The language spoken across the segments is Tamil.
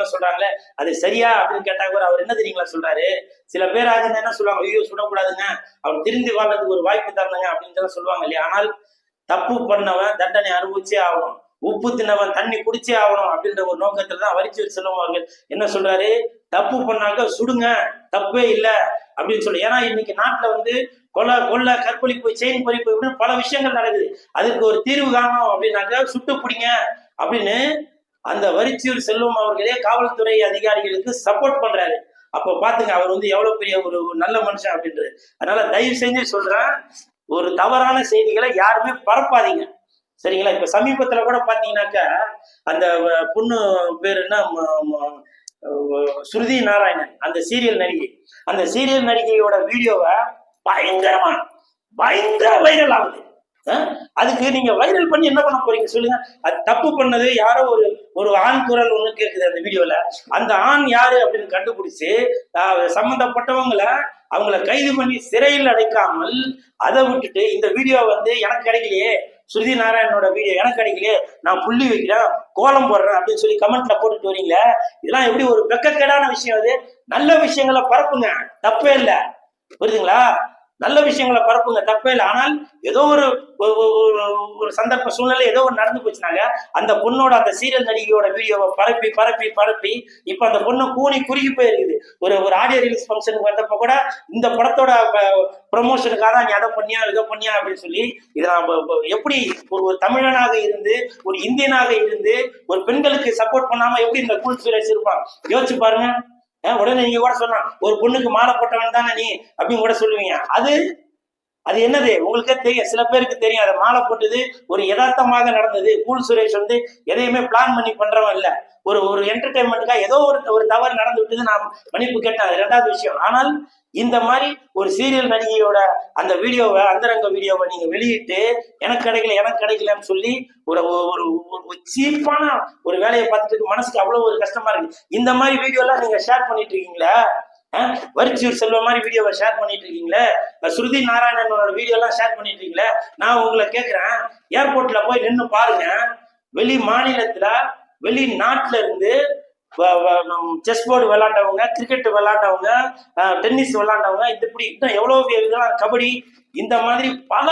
பண்ண சொல்றாங்களே அது சரியா அப்படின்னு கேட்டா கூட அவர் என்ன தெரியுங்களா சொல்றாரு? சில பேர் ஆகுங்க என்ன சொல்லுவாங்க ஐயோ சுடக்கூடாதுங்க அவர் திருந்தி வாழ்றதுக்கு ஒரு வாய்ப்பு தரணுங்க அப்படின்னு சொல்லுவாங்க இல்லையா? ஆனால் தப்பு பண்ணவன் தண்டனை அனுபவிச்சே ஆகணும் உப்பு தின்னவன் தண்ணி குடிச்சே ஆகணும் அப்படின்ற ஒரு நோக்கத்துல தான் வரிச்சு செல்வம் அவர்கள். என்ன சொல்றாரு? தப்பு பண்ணாக்க சுடுங்க தப்பே இல்லை அப்படின்னு சொல்லி. ஏன்னா இன்னைக்கு நாட்டுல வந்து கொலை கொள்ளை கற்பழிப்பு செயின் பறிப்பு இப்படின்னு பல விஷயங்கள் நடக்குது. அதுக்கு ஒரு தீர்வு காணும் அப்படின்னாக்க சுட்டு பிடிங்க அப்படின்னு அந்த வரிச்சியூர் செல்வம் அவர்களே காவல்துறை அதிகாரிகளுக்கு சப்போர்ட் பண்றாரு. அப்போ பாத்துங்க அவர் வந்து எவ்வளவு பெரிய ஒரு நல்ல மனுஷன் அப்படின்றது. அதனால தயவு செஞ்சு சொல்றேன் ஒரு தவறான செய்திகளை யாருமே பரப்பாதீங்க. சரிங்களா? இப்ப சமீபத்துல கூட பாத்தீங்கன்னாக்கா அந்த பொண்ணு பேர் என்ன? ம- ம- ஸ்ருதி நாராயணன் அந்த சீரியல் நடிகை. அந்த சீரியல் நடிகையோட வீடியோவை பயங்கரமா பயங்கர வைரல் ஆகுது. அதுக்கு நீங்க வைரல் பண்ணி என்ன பண்ண போறீங்க சொல்லுங்க. அது தப்பு பண்ணது யாரோ ஒரு ஒரு ஆண் குரல் ஒண்ணு கேக்குது அந்த வீடியோல அந்த ஆண் யாரு அப்படின்னு கண்டுபிடிச்சு அஹ் சம்பந்தப்பட்டவங்கள அவங்கள கைது பண்ணி சிறையில் அடைக்காமல் அதை விட்டுட்டு இந்த வீடியோ வந்து எனக்கு கிடைக்கலையே. ஸ்ருதி நாராயணனோட வீடியோ எனக்கு கிடைக்கலையே. நான் புள்ளி வைக்கிறேன் கோலம் போடுறேன் அப்படின்னு சொல்லி கமெண்ட்ல போட்டுட்டு வரீங்களே. இதெல்லாம் எப்படி ஒரு வெக்கக்கேடான விஷயம் அது. நல்ல விஷயங்களை பரப்புங்க. தப்பே இல்லை. புரியுதுங்களா? நல்ல விஷயங்களை பரப்புங்க. தப்பே இல்லை. ஆனால் ஏதோ ஒரு ஒரு- சந்தர்ப்ப சூழ்நிலை ஏதோ ஒரு நடந்து போச்சுனாங்க. அந்த பொண்ணோட அந்த சீரியல் நடிகையோட வீடியோவை பரப்பி பரப்பி பரப்பி இப்போ அந்த பொண்ணு கூனி குறுகி போயிருக்குது. ஒரு ஒரு ஆடியோ ரிலீஸ் ஃபங்க்ஷனுக்கு வந்தப்ப கூட இந்த படத்தோட ப்ரொமோஷனுக்காக தான் நீ அதை பண்ணியா இதை பண்ணியா அப்படின்னு சொல்லி இதை நாம எப்படி ஒரு ஒரு தமிழனாக இருந்து ஒரு இந்தியனாக இருந்து ஒரு பெண்களுக்கு சப்போர்ட் பண்ணாம எப்படி இந்த கூல் சுரேஷ் இருப்பான் யோசிச்சு பாருங்க. உடனே நீங்க கூட சொன்னா ஒரு பொண்ணுக்கு மாலை போட்டவன் தானே நீ அப்படின்னு கூட சொல்லுவீங்க. அது அது என்னது? உங்களுக்கே தெரியும். சில பேருக்கு தெரியும். அதை மாலை போட்டது ஒரு யதார்த்தமாக நடந்தது. கூல் சுரேஷ் வந்து எதையுமே பிளான் பண்ணி பண்றவன் இல்ல. ஒரு ஒரு என்டர்டைன்மெண்ட்டுக்காக ஏதோ ஒரு ஒரு தவறு நடந்து விட்டது நான் மன்னிப்பு கேட்டேன். அது ரெண்டாவது விஷயம். ஆனால் இந்த மாதிரி ஒரு சீரியல் நடிகையோட அந்த வீடியோவை அந்தரங்க வீடியோவை நீங்க வெளியிட்டு எனக்கு கிடைக்கல எனக்கு கிடைக்கலன்னு சொல்லி ஒரு ஒரு ஒரு சீப்பான ஒரு வேலையை பார்த்துட்டு மனசுக்கு அவ்வளவு ஒரு கஷ்டமா இருக்கு. இந்த மாதிரி வீடியோ எல்லாம் நீங்க ஷேர் பண்ணிட்டு இருக்கீங்களா? அஹ், செல்வ மாதிரி வீடியோவை ஷேர் பண்ணிட்டு இருக்கீங்களே ஸ்ருதி நாராயணனோட வீடியோலாம் ஷேர் பண்ணிட்டு இருக்கீங்களே நான் உங்களை கேட்கிறேன் ஏர்போர்ட்ல போய் நின்று பாருங்க. வெளி மாநிலத்துல வெளி நாட்டுல இருந்து செஸ் போர்டு விளாண்டவங்க கிரிக்கெட் விளாண்டவங்க டென்னிஸ் விளாண்டவங்க இது இப்படி இன்னும் எவ்வளோ இதெல்லாம் கபடி இந்த மாதிரி பல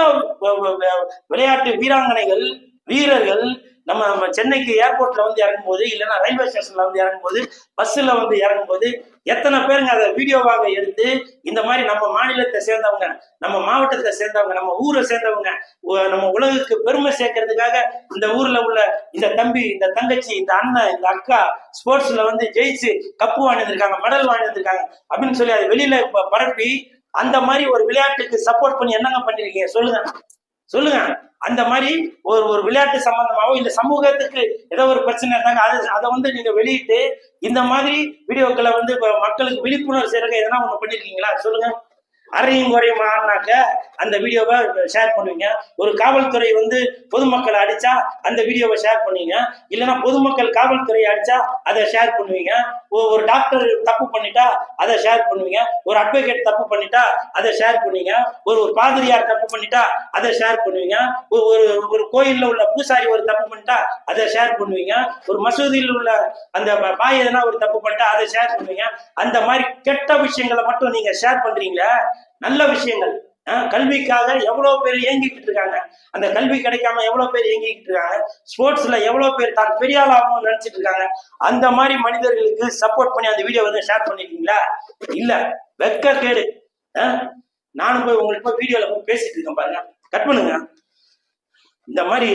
விளையாட்டு வீராங்கனைகள் வீரர்கள் நம்ம நம்ம சென்னைக்கு ஏர்போர்ட்ல வந்து இறங்கும்போது இல்லைன்னா ரயில்வே ஸ்டேஷன்ல வந்து இறங்கும்போது பஸ்ஸில் வந்து இறங்கும்போது எத்தனை பேருங்க அதை வீடியோவாக எடுத்து இந்த மாதிரி நம்ம மாநிலத்தை சேர்ந்தவங்க நம்ம மாவட்டத்தை சேர்ந்தவங்க நம்ம ஊரை சேர்ந்தவங்க உ- நம்ம உலகுக்கு பெருமை சேர்க்கறதுக்காக இந்த ஊர்ல உள்ள இந்த தம்பி இந்த தங்கச்சி இந்த அண்ணன் இந்த அக்கா ஸ்போர்ட்ஸ்ல வந்து ஜெயிச்சு கப்பு வாங்கியிருக்காங்க மெடல் வாங்கியிருக்காங்க அப்படின்னு சொல்லி அதை வெளியில பரப்பி அந்த மாதிரி ஒரு விளையாட்டுக்கு சப்போர்ட் பண்ணி என்னங்க பண்ணிருக்கீங்க? சொல்லுங்க. சொல்லுங்க. அந்த மாதிரி ஒரு ஒரு விளையாட்டு சம்பந்தமாவோ இல்ல சமூகத்துக்கு ஏதோ ஒரு பிரச்சனை இருந்தாங்க அது அதை வந்து நீங்க வெளியிட்டு இந்த மாதிரி வீடியோக்களை வந்து மக்களுக்கு விழிப்புணர்வு செய்யறதுக்கு எதனா ஒண்ணு பண்ணிருக்கீங்களா? சொல்லுங்க. அறையும் குறையும் ஆனாக்க அந்த வீடியோவை ஷேர் பண்ணுவீங்க. ஒரு காவல்துறை வந்து பொதுமக்களை அடிச்சா அந்த வீடியோவை ஷேர் பண்ணுவீங்க. இல்லைன்னா பொதுமக்கள் காவல்துறையை அடிச்சா அதை ஷேர் பண்ணுவீங்க. ஒரு டாக்டர் தப்பு பண்ணிட்டா அதை ஷேர் பண்ணுவீங்க. ஒரு அட்வொகேட் தப்பு பண்ணிட்டா அதை ஷேர் பண்ணுவீங்க. ஒரு ஒரு பாதிரியார் தப்பு பண்ணிட்டா அதை ஷேர் பண்ணுவீங்க. ஒரு ஒரு ஒரு உள்ள பூசாரி ஒரு தப்பு பண்ணிட்டா அதை ஷேர் பண்ணுவீங்க. ஒரு மசூதியில் உள்ள அந்த பாய் எதனா ஒரு தப்பு பண்ணிட்டா அதை ஷேர் பண்ணுவீங்க. அந்த மாதிரி கெட்ட விஷயங்களை மட்டும் நீங்க ஷேர் பண்றீங்களே நல்ல விஷயங்கள். கல்விக்காக எவ்வளவு பேர் இயங்கிக்கிட்டு இருக்காங்க. அந்த கல்வி கிடைக்காம எவ்வளவு பேர் இயங்கிக்கிட்டு இருக்காங்க. ஸ்போர்ட்ஸ்ல எவ்வளவு பேர் தான் பெரிய ஆகணும்னு நினைச்சிட்டு இருக்காங்க. அந்த மாதிரி மனிதர்களுக்கு சப்போர்ட் பண்ணி அந்த வீடியோ வந்து ஷேர் பண்ணிருக்கீங்களா? இல்ல. வெக்க கேடு. நானும் போய் உங்களுக்கு போய் வீடியோல போய் பேசிட்டு இருக்கேன் பாருங்க. கட் பண்ணுங்க. இந்த மாதிரி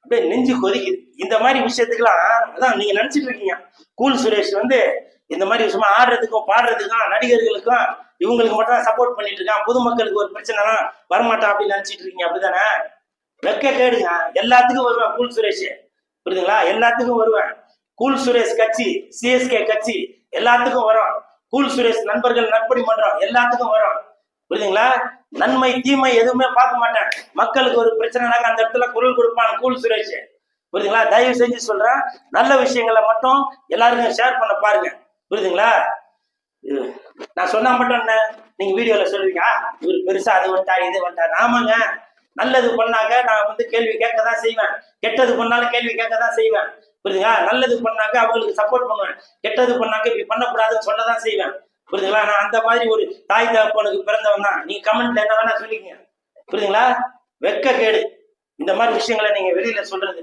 அப்படியே நெஞ்சு கொதிக்குது. இந்த மாதிரி விஷயத்துக்கெல்லாம் அதான் நீங்க நினைச்சிட்டு இருக்கீங்க. கூல் சுரேஷ் வந்து இந்த மாதிரி சும்மா ஆடுறதுக்கும் பாடுறதுக்கும் நடிகர்களுக்கும் இவங்களுக்கு மட்டும் தான் சப்போர்ட் பண்ணிட்டு இருக்கான். பொதுமக்களுக்கு ஒரு பிரச்சனைனா வரமாட்டான் அப்படின்னு நினைச்சிட்டு இருக்கீங்க அப்படிதானே? வெக்க கேடுங்க எல்லாத்துக்கும் வருவேன் கூல் சுரேஷ். புரியுதுங்களா? எல்லாத்துக்கும் வருவேன். கூல் சுரேஷ் கட்சி சிஎஸ்கே கட்சி எல்லாத்துக்கும் வரும். கூல் சுரேஷ் நண்பர்கள் நட்படி மன்றம் எல்லாத்துக்கும் வரும். புரியுதுங்களா? நன்மை தீமை எதுவுமே பார்க்க மாட்டேன். மக்களுக்கு ஒரு பிரச்சனைனாக்க அந்த இடத்துல குரல் கொடுப்பான் கூல் சுரேஷ். புரியுதுங்களா? தயவு செஞ்சு சொல்றேன் நல்ல விஷயங்களை மட்டும் எல்லாருக்கும் ஷேர் பண்ண பாருங்க. புரியுதுங்களா? இது நான் சொன்னா மட்டும் என்ன? நீங்க வீடியோல சொல்லுவீங்க இவர் பெருசா அது வந்துட்டாரு இது வந்துட்டாரு ஆமாங்க நல்லது பண்ணாங்க நான் வந்து கேள்வி கேட்க தான் செய்வேன். கெட்டது பண்ணாலும் கேள்வி கேட்க தான் செய்வேன். புரியுதுங்களா? நல்லது பண்ணாக்க அவங்களுக்கு சப்போர்ட் பண்ணுவேன். கெட்டது பண்ணாக்க இப்படி பண்ணக்கூடாதுன்னு சொல்லதான் செய்வேன். புரியுதுங்களா? நான் அந்த மாதிரி ஒரு தாய் தகப்பனுக்கு பிறந்தவன் தான். நீ கமெண்ட்ல என்ன வேணா சொல்லிக்கங்க. புரியுதுங்களா? வெக்க கேடு இந்த மாதிரி விஷயங்களை நீங்க வெளியில சொல்றது.